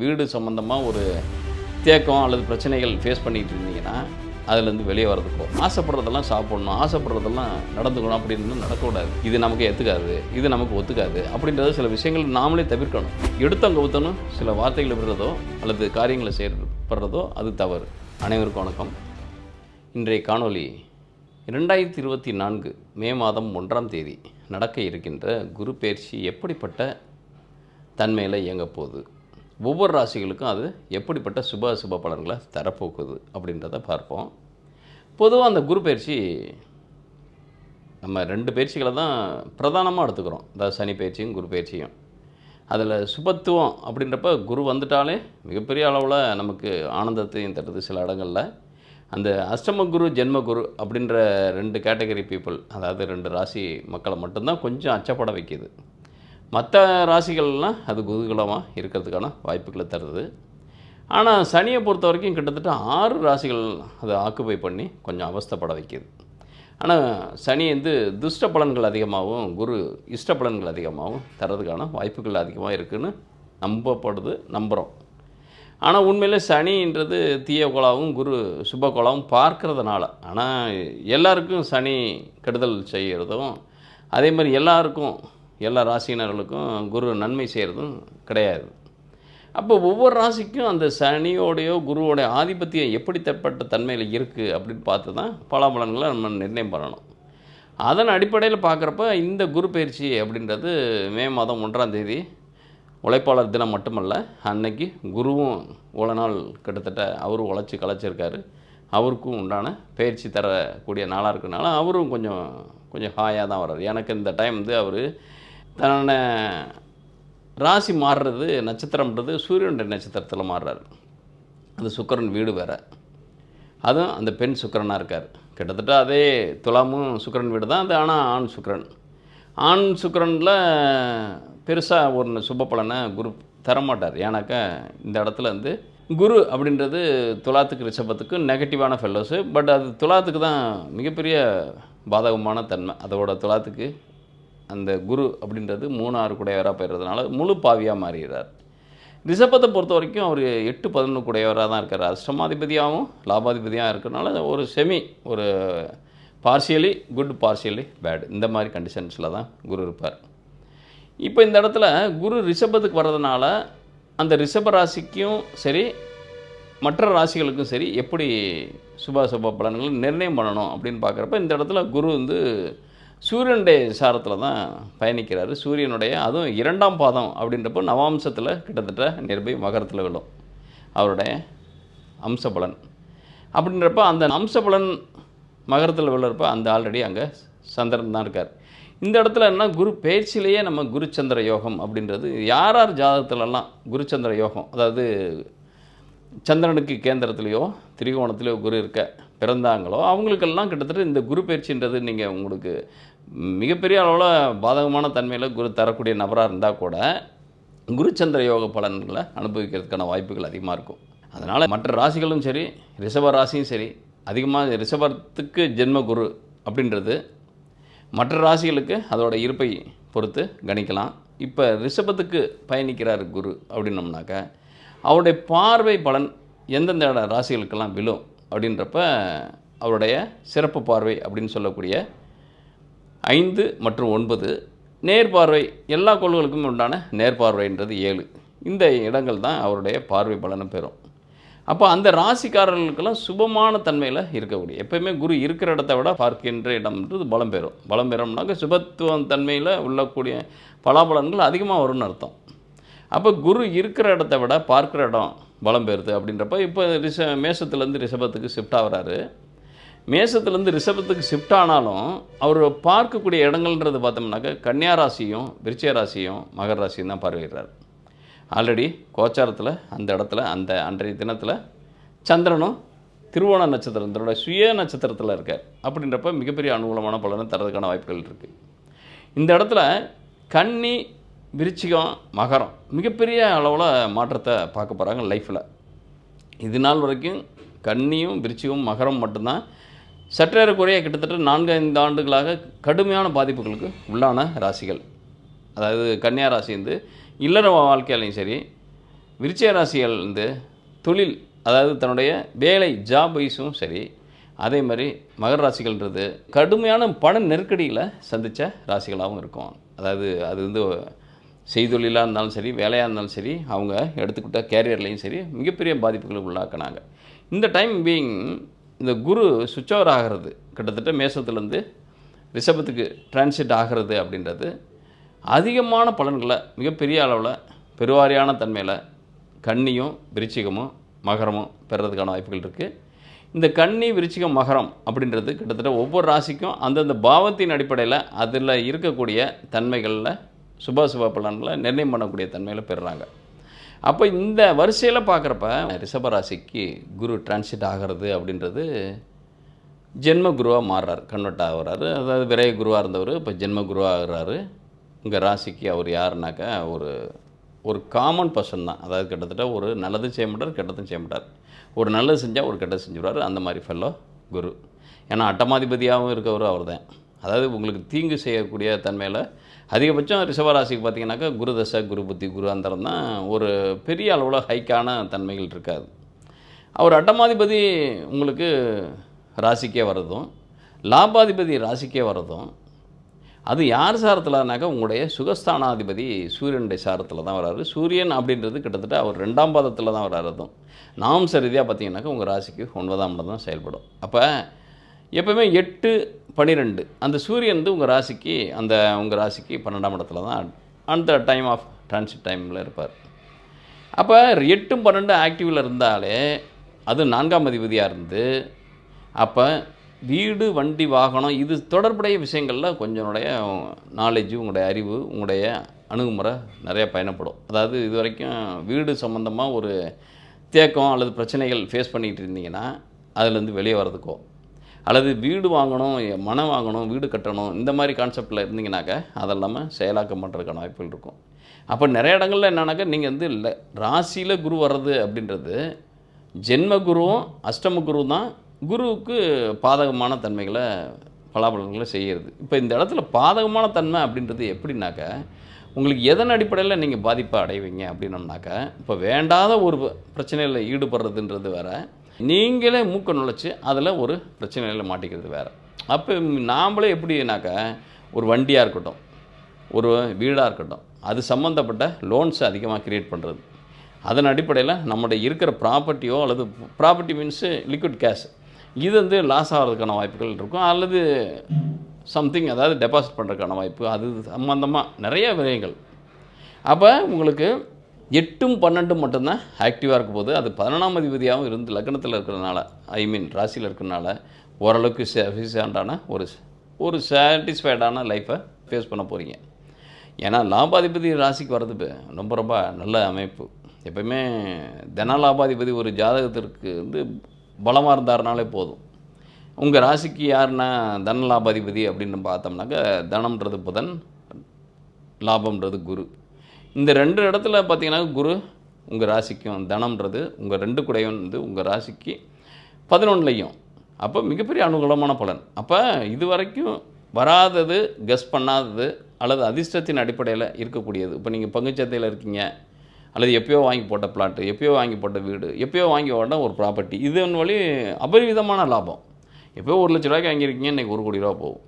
வீடு சம்மந்தமாக ஒரு தேக்கம் அல்லது பிரச்சனைகள் ஃபேஸ் பண்ணிகிட்டு இருந்தீங்கன்னா அதுலேருந்து வெளியே வரதுக்கோ ஆசைப்படுறதெல்லாம் சாப்பிடணும் ஆசைப்படுறதெல்லாம் நடந்துக்கணும் அப்படின்னு நடக்கக்கூடாது. இது நமக்கு ஏற்றுக்காது இது நமக்கு ஒத்துக்காது அப்படின்றத சில விஷயங்கள் நாமளே தவிர்க்கணும். எடுத்தவங்க ஊற்றணும் சில வார்த்தைகள் விடுறதோ அல்லது காரியங்களை செயற்படுறதோ அது தவறு. அனைவருக்கும் வணக்கம். இன்றைய காணொளி இரண்டாயிரத்தி இருபத்தி நான்கு மே மாதம் ஒன்றாம் தேதி நடக்க இருக்கின்ற குரு பயிற்சி எப்படிப்பட்ட தன்மையில் இயங்கப்போகுது ஒவ்வொரு ராசிகளுக்கும் அது எப்படிப்பட்ட சுப சுப பலன்களை தரப்போக்குது அப்படின்றத பார்ப்போம். பொதுவாக அந்த குரு பயிற்சி நம்ம ரெண்டு பயிற்சிகளை தான் பிரதானமாக எடுத்துக்கிறோம். அதாவது சனி பயிற்சியும் குரு பயிற்சியும். அதில் சுபத்துவம் அப்படின்றப்ப குரு வந்துட்டாலே மிகப்பெரிய அளவில் நமக்கு ஆனந்தத்தையும் தருது சில இடங்களில். அந்த அஷ்டம குரு ஜென்ம குரு அப்படின்ற ரெண்டு கேட்டகரி பீப்புள் அதாவது ரெண்டு ராசி மக்களை மட்டும்தான் கொஞ்சம் அச்சப்பட வைக்கிது. மற்ற ராசிகள்லாம் அது குதூகலமாக இருக்கிறதுக்கான வாய்ப்புகளை தருது. ஆனால் சனியை பொறுத்த வரைக்கும் கிட்டத்தட்ட ஆறு ராசிகள் அதை ஆக்குபை பண்ணி கொஞ்சம் அவஸ்தைப்பட வைக்கிது. ஆனால் சனி வந்து துஷ்ட பலன்கள் அதிகமாகவும் குரு இஷ்ட பலன்கள் அதிகமாகவும் தரதுக்கான வாய்ப்புகள் அதிகமாக இருக்குதுன்னு நம்பப்படுது நம்புகிறோம் ஆனால் உண்மையில் சனின்றது தீய கோளாவும் குரு சுப கோளாவும் பார்க்கறதுனால ஆனால் எல்லாருக்கும் சனி கெடுதல் செய்கிறதும் அதே மாதிரி எல்லாருக்கும் எல்லா ராசினர்களுக்கும் குரு நன்மை செய்கிறதும் கிடையாது. அப்போ ஒவ்வொரு ராசிக்கும் அந்த சனியோடையோ குருவோடைய ஆதிபத்தியம் எப்படித்தப்பட்ட தன்மையில் இருக்குது அப்படின்னு பார்த்து தான் பலாபலன்களை நம்ம நிர்ணயம் பண்ணணும். அதன் அடிப்படையில் பார்க்குறப்ப இந்த குரு பயிற்சி அப்படின்றது மே மாதம் ஒன்றாம் தேதி உழைப்பாளர் தினம் மட்டுமல்ல அன்னைக்கு குருவும் இவ்வளோ நாள் கிட்டத்தட்ட அவரும் உழைச்சி கலைச்சிருக்காரு. அவருக்கும் உண்டான பயிற்சி தரக்கூடிய நாளாக இருக்கனால அவரும் கொஞ்சம் கொஞ்சம் ஹாயாக தான் வர்றாரு. எனக்கு இந்த டைம் வந்து அவர் தன்னோட ராசி மாறுறது நட்சத்திரம்ன்றது சூரியனுடைய நட்சத்திரத்தில் மாறுறாரு. அது சுக்கரன் வீடு வேறு. அதுவும் அந்த பெண் சுக்கரனாக இருக்கார். கிட்டத்தட்ட அதே துலாமும் சுக்கரன் வீடு தான். அது ஆனால் ஆண் சுக்கரன். ஆண் சுக்கரனில் பெருசாக ஒரு சுப பலனை குரு தரமாட்டார். ஏன்னாக்கா இந்த இடத்துல வந்து குரு அப்படின்றது துலாத்துக்கு ரிஷபத்துக்கு நெகட்டிவான ஃபெல்லோஸு பட் அது துலாத்துக்கு தான் மிகப்பெரிய பாதகமான தன்மை. அதோட துலாத்துக்கு அந்த குரு அப்படின்றது மூணாறு குடையவராக போயிடுறதுனால முழு பாவியாக மாறுகிறார் ரிஷபத்தை பொறுத்த வரைக்கும் அவர் எட்டு பதினொன்று குடையவராக தான் இருக்கார். அஷ்டமாதிபதியாகவும் லாபாதிபதியாக இருக்கிறனால ஒரு செமி ஒரு பார்ஷியலி குட் பார்ஷியலி பேட் இந்த மாதிரி கண்டிஷன்ஸில் தான் குரு இருப்பார். இப்போ இந்த இடத்துல குரு ரிஷபத்துக்கு வர்றதுனால அந்த ரிஷப ராசிக்கும் சரி மற்ற ராசிகளுக்கும் சரி எப்படி சுப சுப பலன்களை நிர்ணயம் பண்ணணும் அப்படின்னு பார்க்குறப்ப இந்த இடத்துல குரு வந்து சூரியனுடைய சாரத்தில் தான் பயணிக்கிறாரு. சூரியனுடைய அதுவும் இரண்டாம் பாதம் அப்படின்றப்போ நவாம்சத்தில் கிட்டத்தட்ட நிர்பை மகரத்தில் விழும். அவருடைய அம்சபலன். அப்படின்றப்ப அந்த அம்சபலன் மகரத்தில் விழுறப்ப அந்த ஆல்ரெடி அங்கே சந்திரன் தான் இருக்கார். இந்த இடத்துல என்ன குரு பயிற்சியிலேயே நம்ம குருச்சந்திர யோகம் அப்படின்றது யார் யார் ஜாதகத்துலலாம் குருச்சந்திர யோகம் அதாவது சந்திரனுக்கு கேந்திரத்துலேயோ திரிகோணத்துலேயோ குரு இருக்க பிறந்தாங்களோ அவங்களுக்கெல்லாம் கிட்டத்தட்ட இந்த குரு பயிற்சின்றது நீங்கள் உங்களுக்கு மிகப்பெரிய அளவில் பாதகமான தன்மையில் குரு தரக்கூடிய நபராக இருந்தால் கூட குருச்சந்திர யோக பலன்களை அனுபவிக்கிறதுக்கான வாய்ப்புகள் அதிகமாக இருக்கும். அதனால் மற்ற ராசிகளும் சரி ரிஷப ராசியும் சரி அதிகமாக ரிஷபத்துக்கு ஜென்ம குரு அப்படின்றது மற்ற ராசிகளுக்கு அதோட இருப்பை பொறுத்து கணிக்கலாம். இப்போ ரிஷபத்துக்கு பயணிக்கிறார் குரு அப்படின்னோம்னாக்க அவருடைய பார்வை பலன் எந்தெந்த ராசிகளுக்கெல்லாம் விழும் அப்படின்றப்ப அவருடைய சிறப்பு பார்வை அப்படின்னு சொல்லக்கூடிய ஐந்து மற்றும் ஒன்பது நேர்பார்வை எல்லா கோள்களுக்கும் உண்டான நேர்பார்வைன்றது ஏழு. இந்த இடங்கள் தான் அவருடைய பார்வை பலனை பெறும். அப்போ அந்த ராசிக்காரர்களுக்கெல்லாம் சுபமான தன்மையில் இருக்கக்கூடிய எப்பயுமே குரு இருக்கிற இடத்த விட பார்க்கின்ற இடம்ன்றது பலம் பெறும். பலம் பெறும்னாக்க சுபத்துவம் தன்மையில் உள்ளக்கூடிய பலாபலன்கள் அதிகமாக வரும்னு அர்த்தம். அப்போ குரு இருக்கிற இடத்த விட பார்க்குற இடம் பலம் பெறுது அப்படின்றப்ப இப்போ ரிஷ மேஷத்துலேருந்து ரிஷபத்துக்கு ஷிஃப்ட் ஆகிறாரு. மேஷத்துலேருந்து ரிஷபத்துக்கு ஷிஃப்ட் ஆனாலும் அவர் பார்க்கக்கூடிய இடங்கள்ன்றது பார்த்தோம்னாக்க கன்னியா ராசியும் விருச்சிக ராசியும் மகர ராசியும் தான் பார்வையிடுறார். ஆல்ரெடி கோச்சாரத்தில் அந்த இடத்துல அந்த அன்றைய தினத்தில் சந்திரனும் திருவோண நட்சத்திரம் தன்னோட சுய நட்சத்திரத்தில் இருக்கார். அப்படின்றப்ப மிகப்பெரிய அனுகூலமான பலனை தரதுக்கான வாய்ப்புகள் இருக்குது இந்த இடத்துல கன்னி விருச்சிகம் மகரம் மிகப்பெரிய அளவில் மாற்றத்தை பார்க்க போகிறாங்க லைஃப்பில் இது நாள் வரைக்கும் கன்னியும் விருச்சிகம் மகரம் மட்டும்தான். சற்றேறக்குறைய கிட்டத்தட்ட நான்கு ஐந்து ஆண்டுகளாக கடுமையான பாதிப்புகளுக்கு உள்ளான ராசிகள். அதாவது கன்னியா ராசி வந்து இல்லற வாழ்க்கையிலையும் சரி விருச்சிக ராசிகள் வந்து தொழில் அதாவது தன்னுடைய வேலை ஜாப் வைஸும் சரி அதே மாதிரி மகர ராசிகள்ன்றது கடுமையான பண நெருக்கடியில் சந்தித்த ராசிகளாகவும் இருக்கும். அதாவது அது வந்து செய்தொழிலாக இருந்தாலும் சரி வேலையாக இருந்தாலும் சரி அவங்க எடுத்துக்கிட்ட கேரியர்லேயும் சரி மிகப்பெரிய பாதிப்புகளுக்கு உள்ளாக்குனாங்க இந்த டைம் பீயிங் இந்த குரு சுவிட்ச் ஓவர் ஆகிறது கிட்டத்தட்ட மேசத்துலேருந்து ரிஷபத்துக்கு டிரான்சிட் ஆகிறது அப்படின்றது அதிகமான பலன்களை மிகப்பெரிய அளவில் பெருவாரியான தன்மையில் கன்னியும் விருச்சிகமும் மகரமும் பெறதுக்கான வாய்ப்புகள் இருக்குது இந்த கன்னி விருச்சிகம் மகரம் அப்படின்றது கிட்டத்தட்ட ஒவ்வொரு ராசிக்கும் அந்தந்த பாவத்தின் அடிப்படையில் அதில் இருக்கக்கூடிய தன்மைகளில் சுபாசுப பலன்களை நிர்ணயம் பண்ணக்கூடிய தன்மையில் பெறுறாங்க. அப்போ இந்த வரிசையில் பார்க்குறப்ப ரிஷபராசிக்கு குரு டிரான்சிட் ஆகிறது அப்படின்றது ஜென்ம குருவாக மாறுறார் கன்வெர்ட் ஆகிறாரு. அதாவது விரைய குருவாக இருந்தவர் இப்போ ஜென்ம குருவாக ஆகிறாரு. இங்கே ராசிக்கு அவர் யாருனாக்கா ஒரு ஒரு காமன் பர்சன் தான். அதாவது கிட்டத்தட்ட ஒரு நல்லதும் செய்ய மாட்டார் கெட்டதும் செய்ய மாட்டார். ஒரு நல்லது செஞ்சால் ஒரு கெட்டது செஞ்சுடுவார் அந்த மாதிரி ஃபெல்லோ குரு. ஏன்னா அட்டமாதிபதியாகவும் இருக்கவர் அவர் தான் அதாவது உங்களுக்கு தீங்கு செய்யக்கூடிய தன்மையில் அதிகபட்சம் ரிஷபராசிக்கு பார்த்தீங்கன்னாக்கா குரு தசை குரு புத்தி குரு அந்தரம் தான் ஒரு பெரிய அளவில் ஹைக்கான தன்மைகள் இருக்காது. அவர் அட்டமாதிபதி உங்களுக்கு ராசிக்கே வர்றதும் லாபாதிபதி ராசிக்கே வர்றதும் அது யார் சாரத்தில்னாக்கா உங்களுடைய சுகஸ்தானாதிபதி சூரியனுடைய சாரத்தில் தான் வராரு சூரியன் அப்படின்றது கிட்டத்தட்ட அவர் ரெண்டாம் பாதத்தில் தான் வராதும் நாம் சரிதியாக பார்த்தீங்கன்னாக்கா உங்கள் ராசிக்கு ஒன்பதாம் இடம் தான் செயல்படும். அப்போ எப்போவுமே எட்டு பன்னிரெண்டு அந்த சூரியன் வந்து உங்கள் ராசிக்கு அந்த உங்கள் ராசிக்கு பன்னெண்டாம் இடத்துல தான் அந்த டைம் ஆஃப் டிரான்சிட் டைமில் இருப்பார். அப்போ எட்டும் பன்னெண்டு ஆக்டிவில் இருந்தாலே அது நான்காம் அதிபதியாக இருந்து அப்போ வீடு வண்டி வாகனம் இது தொடர்புடைய விஷயங்களில் கொஞ்சனுடைய நாலேஜு உங்களுடைய அறிவு உங்களுடைய அணுகுமுறை நிறையா பயணப்படும். அதாவது இது வரைக்கும் வீடு சம்மந்தமாக ஒரு தேக்கம் அல்லது பிரச்சனைகள் ஃபேஸ் பண்ணிகிட்டு இருந்தீங்கன்னா அதுலேருந்து வெளியே வர்றதுக்கோ அல்லது வீடு வாங்கணும் மனம் வாங்கணும் வீடு கட்டணும் இந்த மாதிரி கான்செப்டில் இருந்தீங்கனாக்கா அதெல்லாமல் செயலாக்கம் பண்ணுறதுக்கான வாய்ப்புகள் இருக்கும். அப்போ நிறைய இடங்களில் என்னன்னாக்கா நீங்கள் வந்து இல்லை ராசியில் குரு வர்றது அப்படின்றது ஜென்ம குருவும் அஷ்டம குரு தான் குருவுக்கு பாதகமான தன்மைகளை பலாபலன்களை செய்கிறது. இப்போ இந்த இடத்துல பாதகமான தன்மை அப்படின்றது எப்படின்னாக்கா உங்களுக்கு எதன் அடிப்படையில் நீங்கள் பாதிப்பை அடைவீங்க அப்படின்னம்னாக்கா இப்போ வேண்டாத ஒரு பிரச்சனையில் ஈடுபடுறதுன்றது வேற நீங்களே மூக்க நுழைச்சி அதில் ஒரு பிரச்சனையில் மாட்டிக்கிறது வேறு. அப்போ நாமளே எப்படின்னாக்கா ஒரு வண்டியாக இருக்கட்டும் ஒரு வீடாக இருக்கட்டும் அது சம்மந்தப்பட்ட லோன்ஸ் அதிகமாக க்ரியேட் பண்ணுறது அதன் அடிப்படையில் நம்முடைய இருக்கிற ப்ராப்பர்ட்டியோ அல்லது ப்ராப்பர்ட்டி மீன்ஸு லிக்விட் கேஷ் இது வந்து லாஸ் ஆகிறதுக்கான வாய்ப்புகள் இருக்கும். அல்லது சம்திங் அதாவது டெபாசிட் பண்ணுறதுக்கான வாய்ப்பு அது சம்மந்தமாக நிறைய விரயங்கள். அப்போ உங்களுக்கு எட்டும் பன்னெண்டும் மட்டும்தான் ஆக்டிவாக இருக்கும் போது அது பதினொன்றாம் அதிபதியாகவும் இருந்து லக்னத்தில் இருக்கிறதுனால ஐ மீன் ராசியில் இருக்கிறனால ஓரளவுக்கு சஃபிஷியண்டான ஒரு ஒரு சாட்டிஸ்ஃபைடான லைஃப்பை ஃபேஸ் பண்ண போகிறீங்க ஏன்னா லாபாதிபதி ராசிக்கு வர்றது ரொம்ப ரொம்ப நல்ல அமைப்பு. எப்பயுமே தன லாபாதிபதி ஒரு ஜாதகத்திற்கு வந்து பலமாக இருந்தாருனாலே போதும். உங்கள் ராசிக்கு யாருன்னா தன லாபாதிபதி அப்படின்னு பார்த்தோம்னாக்கா தனம்ன்றது புதன் லாபம்ன்றது குரு. இந்த ரெண்டு இடத்துல பார்த்தீங்கன்னா குரு உங்கள் ராசிக்கும் தனம்ன்றது உங்கள் ரெண்டு குடையும் வந்து உங்கள் ராசிக்கு பதினொன்றுலையும் அப்போ மிகப்பெரிய அனுகூலமான பலன். அப்போ இது வரைக்கும் வராதது கெஸ் பண்ணாதது அல்லது அதிர்ஷ்டத்தின் அடிப்படையில் இருக்கக்கூடியது. இப்போ நீங்கள் பங்குச்சந்தையில் இருக்கீங்க அல்லது எப்பயோ வாங்கி போட்ட பிளாட்டு எப்பயோ வாங்கி போட்ட வீடு எப்பயோ வாங்கி போட்ட ஒரு ப்ராப்பர்ட்டி இதன் வழி அபரிவிதமான லாபம். எப்போயோ ஒரு லட்ச ரூபாய்க்கு வாங்கியிருக்கீங்க இன்றைக்கி ஒரு கோடி ரூபா போகும்.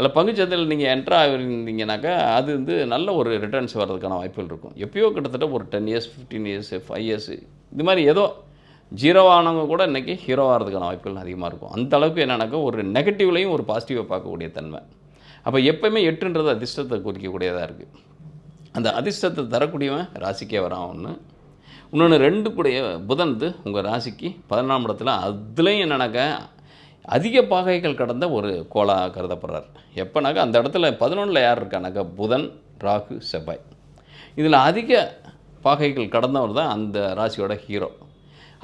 அதில் பங்குச்சந்தையில் நீங்கள் என்ட்ரு ஆகிருந்தீங்கனாக்கா அது வந்து நல்ல ஒரு ரிட்டர்ன்ஸ் வர்றதுக்கான வாய்ப்புகள் இருக்கும். எப்பயோ கிட்டத்தட்ட ஒரு ten years fifteen years five years இது மாதிரி ஏதோ ஜீரோ ஆனவங்க கூட இன்றைக்கி ஹீரோ ஆகிறதுக்கான வாய்ப்புகள் அதிகமாக இருக்கும். அந்த அளவுக்கு என்னன்னாக்கா ஒரு நெகட்டிவ்லையும் ஒரு பாசிட்டிவை பார்க்கக்கூடிய தன்மை. அப்போ எப்போயுமே எட்டுன்றது அதிர்ஷ்டத்தை குறிக்கக்கூடியதாக இருக்குது அந்த அதிர்ஷ்டத்தை தரக்கூடியவன் ராசிக்கே வரான் ஒன்று இன்னொன்று ரெண்டு கூடிய புதன் வந்து உங்கள் ராசிக்கு பதினாம் இடத்துல அதுலேயும் என்னென்னாக்கா அதிக பாகைகள் கடந்த ஒரு கோளாக கருதப்படுறார். எப்போனாக்கா அந்த இடத்துல பதினொன்றில் யார் இருக்கானாக்கா? புதன் ராகு செவ்வாய். இதில் அதிக பாகைகள் கடந்தவர் தான் அந்த ராசியோட ஹீரோ.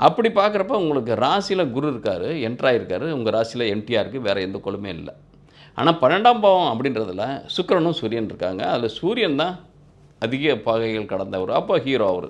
அப்படி பார்க்குறப்ப உங்களுக்கு ராசியில் குரு இருக்கார் என்ட்ராயிருக்காரு உங்கள் ராசியில் எம்டிஆர் இருக்குது வேறு எந்த கொலுமே இல்லை. ஆனால் பன்னெண்டாம் பாவம் அப்படின்றதுல சுக்கிரனும் சூரியன் இருக்காங்க. அதில் சூரியன் தான் அதிக பாகைகள் கடந்தவர். அப்போ ஹீரோ அவர்.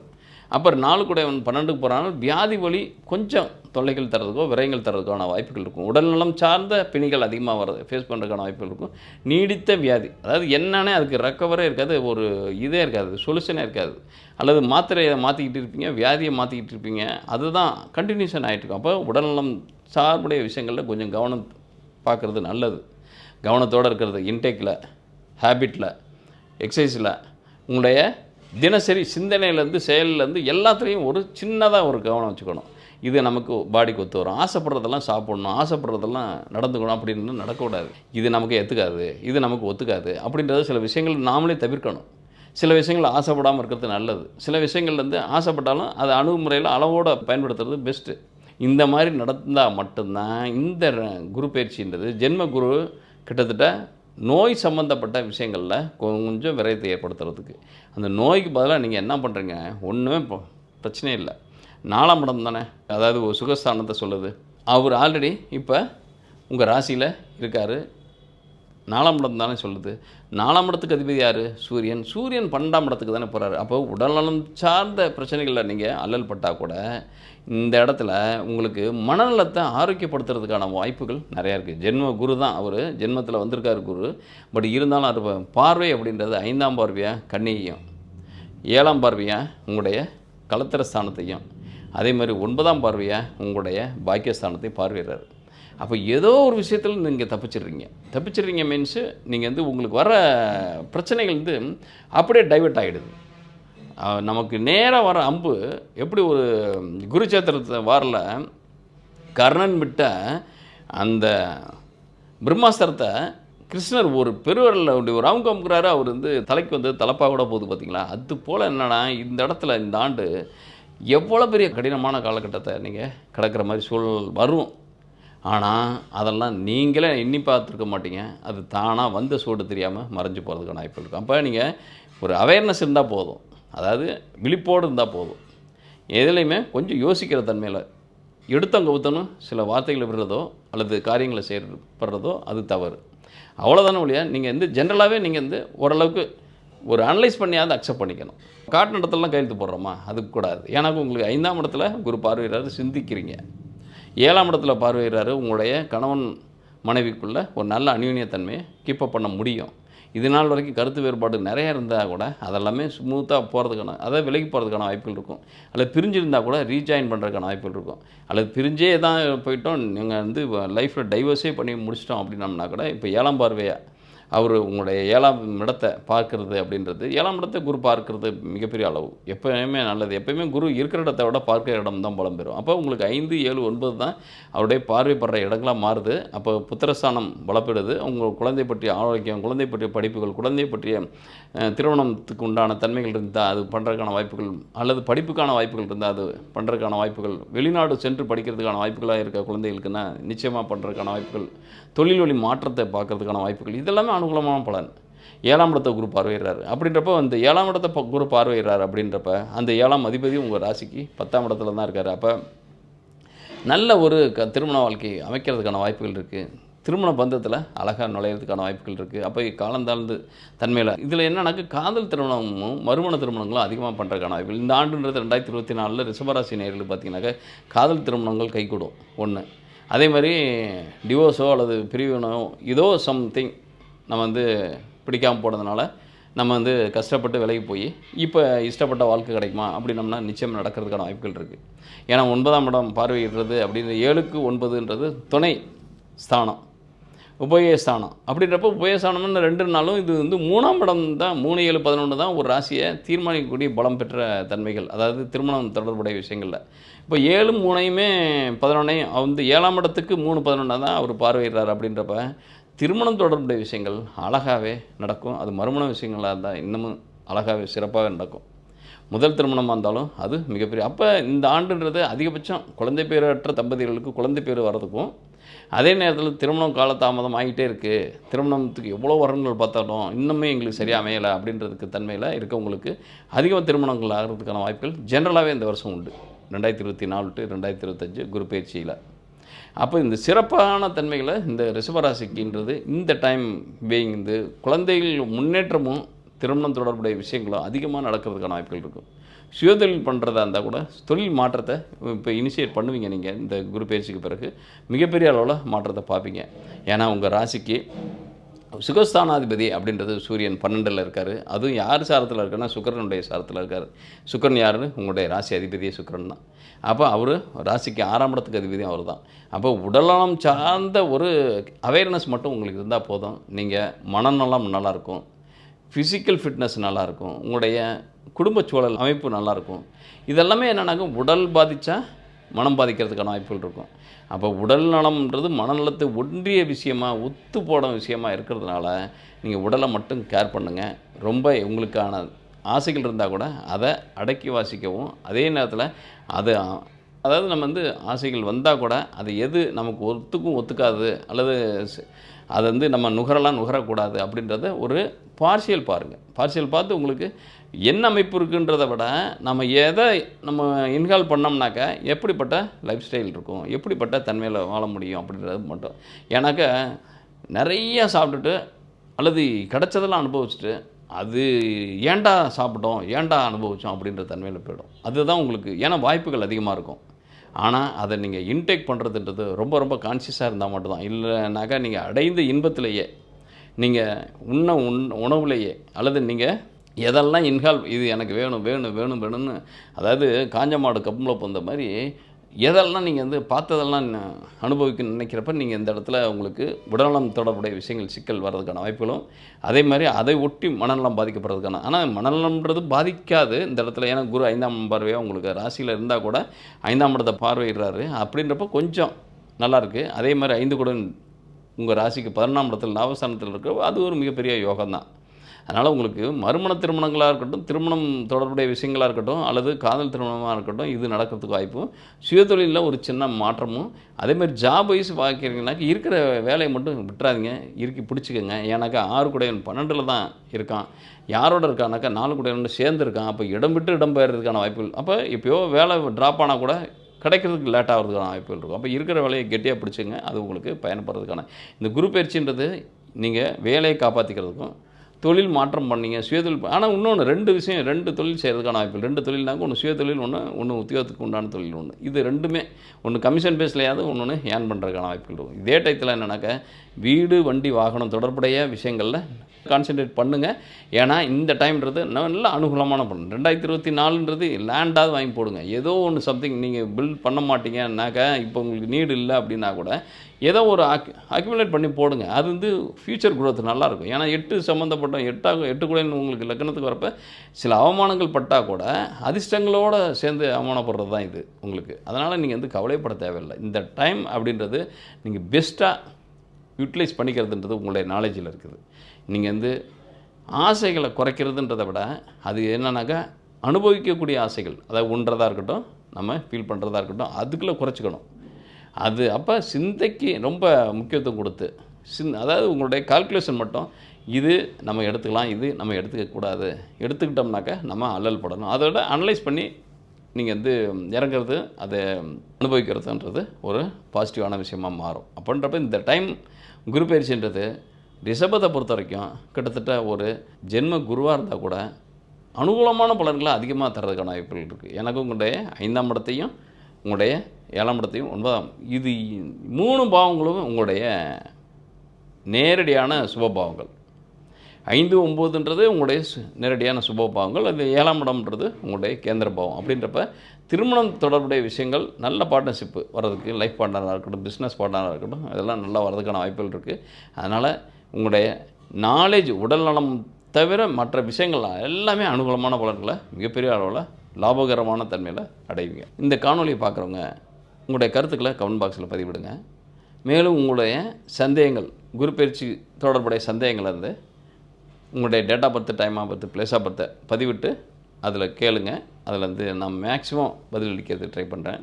அப்புறம் நாலு கூட பன்னெண்டுக்கு போகிறாங்க வியாதி வலி கொஞ்சம் தொல்லைகள் தரதுக்கோ விரயங்கள் தரதுக்கான வாய்ப்புகள் இருக்கும். உடல்நலம் சார்ந்த பிணிகள் அதிகமாக வர்றது ஃபேஸ் பண்ணுறதுக்கான வாய்ப்புகள் இருக்கும். நீடித்த வியாதி அதாவது என்னன்னே அதுக்கு ரெக்கவரே இருக்காது ஒரு இதே இருக்காது சொல்யூஷனே இருக்காது. அல்லது மாத்திரையை மாற்றிக்கிட்டு இருப்பீங்க வியாதியை மாற்றிக்கிட்டு இருப்பீங்க அதுதான் கண்டினியூஷன் ஆகிட்டு இருக்கும். அப்போ உடல்நலம் சார்புடைய விஷயங்களில் கொஞ்சம் கவனம் பார்க்குறது நல்லது. கவனத்தோடு இருக்கிறது இன்டேக்கில் ஹேபிட்டில் எக்ஸசைஸில் உங்களுடைய தினசரி சிந்தனையிலேருந்து செயல்லேருந்து எல்லாத்துலேயும் ஒரு சின்னதாக ஒரு கவனம் வச்சுக்கணும். இது நமக்கு பாடிக்கு ஒத்து வரும். ஆசைப்படுறதெல்லாம் சாப்பிடணும். ஆசைப்படுறதெல்லாம் நடந்துக்கணும் அப்படின்னு நடக்கக்கூடாது. இது நமக்கு ஏற்றுக்காது இது நமக்கு ஒத்துக்காது. அப்படின்றது சில விஷயங்கள் நாமளே தவிர்க்கணும். சில விஷயங்கள் ஆசைப்படாமல் இருக்கிறது நல்லது. சில விஷயங்கள் வந்து ஆசைப்பட்டாலும் அது அணுகுமுறையில் அளவோடு பயன்படுத்துறது பெஸ்ட்டு இந்த மாதிரி நடந்தால் மட்டும்தான் இந்த குரு பயிற்சின்றது ஜென்ம குரு கிட்டத்தட்ட நோய் சம்மந்தப்பட்ட விஷயங்களில் கொஞ்சம் விரயத்தை ஏற்படுத்துறதுக்கு. அந்த நோய்க்கு பதிலாக நீங்கள் என்ன பண்ணுறீங்க ஒன்றுமே பிரச்சனை இல்லை. நாலாம் இடம் தானே? அதாவது ஒரு சுகஸ்தானத்தை சொல்லுது. அவர் ஆல்ரெடி இப்போ உங்கள் ராசியில் இருக்கார். நாலாம் இடம் தானே சொல்லுது. நாலாம் இடத்துக்கு அதிபதி யார்? சூரியன். சூரியன் பன்னெண்டாம் இடத்துக்கு தானே போகிறாரு அப்போ உடல்நலம் சார்ந்த பிரச்சனைகளில் நீங்கள் அல்லல் பட்டால் கூட இந்த இடத்துல உங்களுக்கு மனநலத்தை ஆரோக்கியப்படுத்துறதுக்கான வாய்ப்புகள் நிறையா இருக்குது ஜென்ம குரு தான் அவர். ஜென்மத்தில் வந்திருக்காரு குரு. பட் இருந்தாலும் அது பார்வை அப்படின்றது ஐந்தாம் பார்வையாக கண்ணியையும் ஏழாம் பார்வையாக உங்களுடைய கலத்திர ஸ்தானத்தையும். அதே மாதிரி ஒன்பதாம் பார்வையாக உங்களுடைய பாக்கியஸ்தானத்தை பார்வையிடுறார். அப்போ ஏதோ ஒரு விஷயத்தில் நீங்கள் தப்பிச்சிடுறீங்க. தப்பிச்சிடுறீங்க மீன்ஸு நீங்கள் வந்து உங்களுக்கு வர பிரச்சனைகள் வந்து அப்படியே டைவெர்ட் ஆகிடுது நமக்கு நேராக வர அம்பு எப்படி ஒரு குருச்சேத்திரத்தை வரல கர்ணன் விட்ட அந்த பிரம்மாஸ்திரத்தை கிருஷ்ணர் ஒரு பெருவரில் ஒரு அவங்க அமுக்குறாரு அவர் வந்து தலைக்கு வந்து தலைப்பாக கூட போகுது பார்த்தீங்களா அது போல் என்னென்னா இந்த இடத்துல இந்த ஆண்டு எவ்வளோ பெரிய கடினமான காலகட்டத்தை நீங்கள் கிடக்கிற மாதிரி சூழல் வரும். ஆனால் அதெல்லாம் நீங்களே எண்ணி பார்த்துருக்க மாட்டீங்க. அது தானாக வந்த சூடு தெரியாமல் மறைஞ்சு போகிறதுக்கான வாய்ப்பு இருக்கும் அப்போ நீங்கள் ஒரு அவேர்னஸ் இருந்தால் போதும். அதாவது விழிப்போடு இருந்தால் போதும். எதுலேயுமே கொஞ்சம் யோசிக்கிற தன்மையில் எடுத்தவங்க ஊற்றணும் சில வார்த்தைகளை விடுறதோ அல்லது காரியங்களை செய்யப்படுறதோ அது தவறு. அவ்வளோதானே ஒழிய நீங்கள் வந்து ஜென்ரலாகவே நீங்கள் வந்து ஓரளவுக்கு ஒரு அனலைஸ் பண்ணியாவது அக்செப்ட் பண்ணிக்கணும். காட்டு இடத்துலலாம் கையெழுத்து போடுறோமா? அது கூடாது. ஏன்னா உங்களுக்கு ஐந்தாம் இடத்துல குரு பார்வையிறாரு சிந்திக்கிறீங்க. ஏழாம் இடத்துல பார்வையிறாரு உங்களுடைய கணவன் மனைவிக்குள்ள ஒரு நல்ல அந்யூன்யத்தன்மையை கீப்பப் பண்ண முடியும். இது நாள் வரைக்கும் கருத்து வேறுபாடு நிறையா இருந்தால் கூட அதெல்லாமே ஸ்மூத்தாக போகிறதுக்கான அதை விலகி போகிறதுக்கான வாய்ப்புகள் இருக்கும். அல்லது பிரிஞ்சிருந்தால் கூட ரீஜாயின் பண்ணுறதுக்கான வாய்ப்புகள் இருக்கும். அல்லது பிரிஞ்சே தான் போயிட்டோம் நீங்கள் வந்து லைஃப்பில் டைவர்ஸே பண்ணி முடிச்சிட்டோம் அப்படின்னம்னா கூட இப்போ ஏழாம் பார்வையாக அவர் உங்களுடைய ஏழாம் இடத்தை பார்க்கறது அப்படின்றது ஏழாம் இடத்தை குரு பார்க்கறது மிகப்பெரிய அளவு. எப்பயுமே நல்லது. எப்பயுமே குரு இருக்கிற இடத்தை விட பார்க்குற இடம் தான் பலம் பெறும். அப்போ உங்களுக்கு ஐந்து ஏழு ஒன்பது தான் அவருடைய பார்வைப்படுற இடங்களாக மாறுது. அப்போ புத்திரஸ்தானம் பலப்படுது உங்கள் குழந்தை பற்றிய ஆரோக்கியம் குழந்தை பற்றிய படிப்புகள் குழந்தை பற்றிய திருமணத்துக்கு உண்டான தன்மைகள் இருந்தால் அது பண்ணுறதுக்கான வாய்ப்புகள் அல்லது படிப்புக்கான வாய்ப்புகள் இருந்தால் அது பண்ணுறதுக்கான வாய்ப்புகள். வெளிநாடு சென்று படிக்கிறதுக்கான வாய்ப்புகளாக இருக்க குழந்தைகளுக்குன்னா நிச்சயமாக பண்ணுறதுக்கான வாய்ப்புகள். தொழில் வழி மாற்றத்தை பார்க்கறதுக்கான வாய்ப்புகள். இதெல்லாமே அனுகூலமான பலன். ஏழாம் இடத்தை குரு பார்வையிடுறாரு. அப்படின்றப்ப அந்த ஏழாம் இடத்தை ப- குரு பார்வையிடுறாரு அப்படின்றப்ப அந்த ஏழாம் அதிபதி உங்கள் ராசிக்கு பத்தாம் இடத்துல தான் இருக்கார். அப்போ நல்ல ஒரு க திருமண வாழ்க்கை அமைக்கிறதுக்கான வாய்ப்புகள் இருக்குது திருமண பந்தத்தில் அழகாக நுழையிறதுக்கான வாய்ப்புகள் இருக்குது அப்போ காலந்தாழ்ந்து தன்மையில் இதில் என்னன்னாக்க காதல் திருமணமும் மறுமண திருமணங்களும் அதிகமாக பண்ணுறதுக்கான வாய்ப்புகள். இந்த ஆண்டுன்றது ரெண்டாயிரத்தி இருபத்தி நாலில் ரிஷபராசி நேரில் பார்த்தீங்கன்னாக்க காதல் திருமணங்கள் கைகூடும். ஒன்று அதே மாதிரி டிவோர்ஸோ அல்லது பிரிவினோ இதோ சம்திங் நம்ம வந்து பிடிக்காமல் போனதுனால நம்ம வந்து கஷ்டப்பட்டு விலகி போய் இப்போ இஷ்டப்பட்ட வாழ்க்கை கிடைக்குமா அப்படின்னம்னா நிச்சயம் நடக்கிறதுக்கான வாய்ப்புகள் இருக்குது ஏன்னா ஒன்பதாம் இடம் பார்வையிடுறது அப்படின்ற ஏழுக்கு ஒன்பதுன்றது துணை ஸ்தானம் உபயஸ்தானம் அப்படின்றப்ப உபயஸ்தானம்னு ரெண்டு நாளும் இது வந்து மூணாம் இடம் தான் மூணு ஏழு பதினொன்று தான் ஒரு ராசியை தீர்மானிக்கக்கூடிய பலம் பெற்ற தன்மைகள். அதாவது திருமணம் தொடர்புடைய விஷயங்களில். இப்போ ஏழு மூணையுமே பதினொன்னையும் வந்து ஏழாம் இடத்துக்கு மூணு பதினொன்றா தான் அவர் பார்வையிடுறாரு அப்படின்றப்ப திருமணம் தொடர்புடைய விஷயங்கள் அழகாகவே நடக்கும். அது மறுமண விஷயங்களாக இருந்தால் இன்னமும் அழகாகவே சிறப்பாக நடக்கும். முதல் திருமணமாக இருந்தாலும் அது மிகப்பெரிய அப்போ இந்த ஆண்டுன்றது அதிகபட்சம் குழந்தை பேரற்ற தம்பதிகளுக்கு குழந்தை பேர் வர்றதுக்கும் அதே நேரத்தில் திருமணம் காலதாமதம் ஆகிட்டே இருக்குது திருமணத்துக்கு எவ்வளோ வரன்கள் பார்த்தாலும் இன்னுமே எங்களுக்கு சரியாக அமையலை அப்படின்றதுக்கு தன்மையில் இருக்கவங்களுக்கு அதிகமாக திருமணங்கள் ஆகிறதுக்கான வாய்ப்புகள் ஜென்ரலாகவே இந்த வருஷம் உண்டு. ரெண்டாயிரத்தி இருபத்தி நாலு டு ரெண்டாயிரத்தி இருபத்தஞ்சு குரு பயிற்சியில். அப்போ இந்த சிறப்பான தன்மைகளை இந்த ரிஷபராசிக்குன்றது இந்த டைம் பீயிங் இந்த குழந்தைகள் முன்னேற்றமும் திருமணம் தொடர்புடைய விஷயங்களும் அதிகமாக நடக்கிறதுக்கான வாய்ப்புகள் இருக்கும் சுயதொழில் பண்ணுறதா இருந்தால் கூட தொழில் மாற்றத்தை இப்போ இனிஷியேட் பண்ணுவீங்க நீங்கள் இந்த குரு பயிற்சிக்கு பிறகு. மிகப்பெரிய அளவில் மாற்றத்தை பார்ப்பீங்க. ஏன்னா உங்கள் ராசிக்கு சுகஸ்தானாதிபதி அப்படின்றது சூரியன் பன்னெண்டில் இருக்கார். அதுவும் யார் சாரத்தில் இருக்காருன்னா சுக்கரனுடைய சாரத்தில் இருக்கார். சுக்கரன் யாருன்னு? உங்களுடைய ராசி அதிபதியே சுக்கரன் தான். அப்போ அவர் ராசிக்கு ஆறாம் இடத்துக்கு அதிபதியும் அவர் தான் அப்போ உடல்நலம் சார்ந்த ஒரு அவேர்னஸ் மட்டும் உங்களுக்கு இருந்தால் போதும். நீங்கள் மனநலம் நல்லாயிருக்கும் ஃபிசிக்கல் ஃபிட்னஸ் நல்லாயிருக்கும் உங்களுடைய குடும்ப சூழல் அமைப்பு நல்லாயிருக்கும் இதெல்லாமே என்னென்னாக்க உடல் பாதித்தா மனம் பாதிக்கிறதுக்கான வாய்ப்புகள் இருக்கும். அப்போ உடல் நலம்ன்றது மனநலத்தை ஒன்றிய விஷயமா ஒத்து போட விஷயமா இருக்கிறதுனால நீங்கள் உடலை மட்டும் கேர் பண்ணுங்கள் ரொம்ப உங்களுக்கான ஆசைகள் இருந்தால் கூட அதை அடக்கி வாசிக்கவும் அதே நேரத்தில் அது அதாவது நம்ம வந்து ஆசைகள் வந்தால் கூட அது எது நமக்கு ஒத்துக்கும் ஒத்துக்காது அல்லது அதை வந்து நம்ம நுகரலாம் நுகரக்கூடாது அப்படின்றத ஒரு பார்சியல் பாருங்கள் பார்சியல் பார்த்து உங்களுக்கு என்ன அமைப்பு இருக்குன்றதை விட நம்ம எதை நம்ம இன்ஹால் பண்ணோம்னாக்க எப்படிப்பட்ட லைஃப் ஸ்டைல் இருக்கும் எப்படிப்பட்ட தன்மையில் வாழ முடியும் அப்படின்றது மட்டும். ஏன்னாக்கா நிறைய சாப்பிட்டுட்டு அல்லது கிடச்சதெல்லாம் அனுபவிச்சுட்டு அது ஏன்டா சாப்பிட்டோம் ஏண்டா அனுபவித்தோம் அப்படின்ற தன்மையில் போயிடும். அதுதான் உங்களுக்கு ஏன்னா வாய்ப்புகள் அதிகமாக இருக்கும். ஆனால் அதை நீங்கள் இன்டேக் பண்ணுறதுன்றது ரொம்ப ரொம்ப கான்சியஸாக இருந்தால் மட்டும்தான். இல்லைனாக்கா நீங்கள் அடைந்த இன்பத்திலேயே நீங்கள் உண்ண உண் உணவுலேயே அல்லது நீங்கள் எதெல்லாம் இன்ஹால்வ் இது எனக்கு வேணும் வேணும் வேணும் வேணும்னு அதாவது காஞ்ச மாடு கப்பில் போந்த மாதிரி எதெல்லாம் நீங்கள் வந்து பார்த்ததெல்லாம் ந- அனுபவிக்க நினைக்கிறப்ப நீங்கள் இந்த இடத்துல உங்களுக்கு உடல்நலம் தொடர்புடைய விஷயங்கள் சிக்கல் வர்றதுக்கான வாய்ப்புகளும் அதே மாதிரி அதை ஒட்டி மனநலம் பாதிக்கப்படுறதுக்கான ஆனால் மனநலம்ன்றது பாதிக்காது இந்த இடத்துல. ஏன்னா குரு ஐந்தாம் பார்வையாக உங்களுக்கு ராசியில் இருந்தால் கூட ஐந்தாம் இடத்தை பார்வையிடுறாரு. அப்படின்றப்ப கொஞ்சம் நல்லாயிருக்கு அதே மாதிரி ஐந்து கூட உங்கள் ராசிக்கு பதினொன்றாம் இடத்துல லாபஸ்தானத்தில் இருக்க அது ஒரு மிகப்பெரிய யோகம் தான் அதனால் உங்களுக்கு மறுமண திருமணங்களாக இருக்கட்டும் திருமணம் தொடர்புடைய விஷயங்களாக இருக்கட்டும் அல்லது காதல் திருமணமாக இருக்கட்டும் இது நடக்கிறதுக்கு வாய்ப்பும் சுயதொழிலில் ஒரு சின்ன மாற்றமும். அதேமாதிரி ஜாப் வைஸ் பார்க்குறீங்கனாக்கா இருக்கிற வேலையை மட்டும் விட்டுறாதீங்க. இறுக்கி பிடிச்சிக்கோங்க. ஏன்னாக்கா ஆறு குடையன் பன்னெண்டில் தான் இருக்கான். யாரோட இருக்கானாக்கா நாலு குடையன் சேர்ந்து இருக்கான். அப்போ இடம் விட்டு இடம் பெயர்றதுக்கான வாய்ப்புகள். அப்போ இப்போயோ வேலை ட்ராப் ஆனால் கூட கிடைக்கிறதுக்கு லேட் ஆகிறதுக்கான வாய்ப்புகள் இருக்கும். அப்போ இருக்கிற வேலையை கெட்டியாக பிடிச்சிங்க அது உங்களுக்கு பயன்படுறதுக்கான. இந்த குரு பயிற்சின்றது நீங்கள் வேலையை காப்பாற்றிக்கிறதுக்கும் தொழில் மாற்றம் பண்ணீங்க சுயதொழில் ஆனால் இன்னொன்று ரெண்டு விஷயம் ரெண்டு தொழில் செய்கிறதுக்கான வாய்ப்பு ரெண்டு தொழில்னாக்க ஒன்று சுயதொழில் ஒன்று ஒன்று உத்தியோகத்துக்கு உண்டான தொழில் ஒன்று இது ரெண்டுமே ஒன்று கமிஷன் பேஸ்லையாவது ஒன்று ஒன்று ஏன் பண்ணுறதுக்கான வாய்ப்புகள் இருக்கும். இதே டயத்தில் என்னென்னாக்க வீடு வண்டி வாகனம் தொடர்புடைய விஷயங்களில் கான்சென்ட்ரேட் பண்ணுங்கள் ஏன்னா இந்த டைம்ன்றது நல்ல அனுகூலமான பண்ணு ரெண்டாயிரத்தி இருபத்தி நாலுன்றது லேண்டாவது வாங்கி போடுங்க. ஏதோ ஒன்று சம்திங் நீங்கள் பில்ட் பண்ண மாட்டீங்கன்னாக்கா இப்போ உங்களுக்கு நீடு இல்லை அப்படின்னா கூட ஏதோ ஒரு ஆக் அக்யூமுலேட் பண்ணி போடுங்க. அது வந்து ஃப்யூச்சர் குரோத் நல்லா இருக்கும் ஏன்னா எட்டு சம்மந்தப்பட்ட எட்டாக எட்டு கூட உங்களுக்கு லக்னத்துக்கு வரப்போ சில அவமானங்கள் பட்டால் கூட அதிர்ஷ்டங்களோடு சேர்ந்து அவமானப்படுறது தான் இது உங்களுக்கு. அதனால் நீங்கள் வந்து கவலைப்பட தேவையில்லை. இந்த டைம் அப்படின்றது நீங்கள் பெஸ்ட்டாக யூட்டிலைஸ் பண்ணிக்கிறதுன்றது உங்களுடைய நாலேஜில் இருக்குது. நீங்கள் வந்து ஆசைகளை குறைக்கிறதுன்றதை விட அது என்னன்னாக்கா அனுபவிக்கக்கூடிய ஆசைகள் அதாவது உண்றதாக இருக்கட்டும் நம்ம ஃபீல் பண்ணுறதா இருக்கட்டும் அதுக்குள்ளே குறைச்சிக்கணும். அது அப்போ சிந்தைக்கு ரொம்ப முக்கியத்துவம் கொடுத்து சிந் அதாவது உங்களுடைய கால்குலேஷன் மட்டும் இது நம்ம எடுத்துக்கலாம் இது நம்ம எடுத்துக்கக்கூடாது எடுத்துக்கிட்டோம்னாக்கா நம்ம அல்லல் படணும். அதோட அனலைஸ் பண்ணி நீங்கள் வந்து இறங்குறது அதை அனுபவிக்கிறதுன்றது ஒரு பாசிட்டிவான விஷயமாக மாறும். அப்படின்றப்ப இந்த டைம் குரு பயிற்சின்றது ரிஷபத்தை பொறுத்த வரைக்கும் கிட்டத்தட்ட ஒரு ஜென்ம குருவாக இருந்தால் கூட அனுகூலமான பலன்களை அதிகமாக தர்றதுக்கான வாய்ப்புகள் இருக்குது எனக்கு உங்களுடைய ஐந்தாம் இடத்தையும் உங்களுடைய ஏழாம் இடத்தையும் ஒன்பதாம் இது மூணு பாவங்களும் உங்களுடைய நேரடியான சுபபாவங்கள் ஐந்து ஒம்போதுன்றது உங்களுடைய நேரடியான சுபபாவங்கள் அது ஏழாம் இடம்ன்றது உங்களுடைய கேந்திர பாவம். அப்படின்றப்ப திருமணம் தொடர்புடைய விஷயங்கள் நல்ல பார்ட்னர்ஷிப்பு வர்றதுக்கு லைஃப் பார்ட்னராக இருக்கட்டும் பிஸ்னஸ் பார்ட்னராக இருக்கட்டும் அதெல்லாம் நல்லா வர்றதுக்கான வாய்ப்புகள் இருக்குது அதனால் உங்களுடைய நாலேஜ் உடல் நலம் தவிர மற்ற விஷயங்கள் எல்லாமே அனுகூலமான பலன்களை மிகப்பெரிய அளவில் லாபகரமான தன்மையில் அடைவீங்க. இந்த காணொலியை பார்க்குறவங்க உங்களுடைய கருத்துக்களை கமெண்ட் பாக்ஸில் பதிவிடுங்க. மேலும் உங்களுடைய சந்தேகங்கள் குரு பயிற்சி தொடர்புடைய சந்தேகங்களை இருந்து உங்களுடைய data birth time of birth place of பர்த்தை பதிவிட்டு அதில் கேளுங்க. அதில் வந்து நான் மேக்ஸிமம் பதிலளிக்கிறது ட்ரை பண்ணுறேன்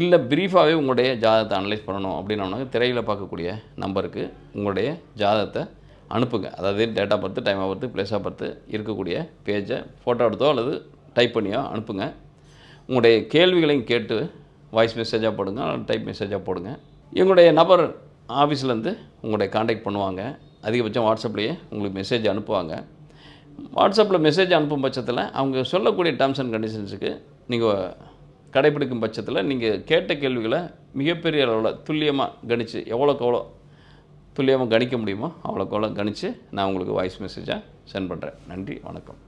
இல்லை ப்ரீஃபாகவே உங்களுடைய ஜாதகத்தை அனலைஸ் பண்ணணும் அப்படின்னோம்னா திரையில் பார்க்கக்கூடிய நம்பருக்கு உங்களுடைய ஜாதகத்தை அனுப்புங்க. அதாவது data birth time of birth place of இருக்கக்கூடிய பேஜை ஃபோட்டோ எடுத்தோ அல்லது டைப் பண்ணியோ அனுப்புங்க. உங்களுடைய கேள்விகளையும் கேட்டு வாய்ஸ் மெசேஜாக போடுங்க டைப் மெசேஜாக போடுங்க. எங்களுடைய நபர் ஆஃபீஸ்லேருந்து உங்களுடைய காண்டாக்ட் பண்ணுவாங்க. அதிகபட்சம் வாட்ஸ்அப்லேயே உங்களுக்கு மெசேஜ் அனுப்புவாங்க. வாட்ஸ்அப்பில் மெசேஜ் அனுப்பும் பட்சத்தில் அவங்க சொல்லக்கூடிய டேர்ம்ஸ் அண்ட் கண்டிஷன்ஸுக்கு நீங்கள் கடைப்பிடிக்கும் பட்சத்தில் நீங்கள் கேட்ட கேள்விகளை மிகப்பெரிய அளவில் துல்லியமாக கணித்து எவ்வளோக்கு எவ்வளோ துல்லியமாக கணிக்க முடியுமோ அவ்வளோக்கு அவ்வளோ கணித்து நான் உங்களுக்கு வாய்ஸ் மெசேஜாக சென்ட் பண்ணுறேன் நன்றி வணக்கம்.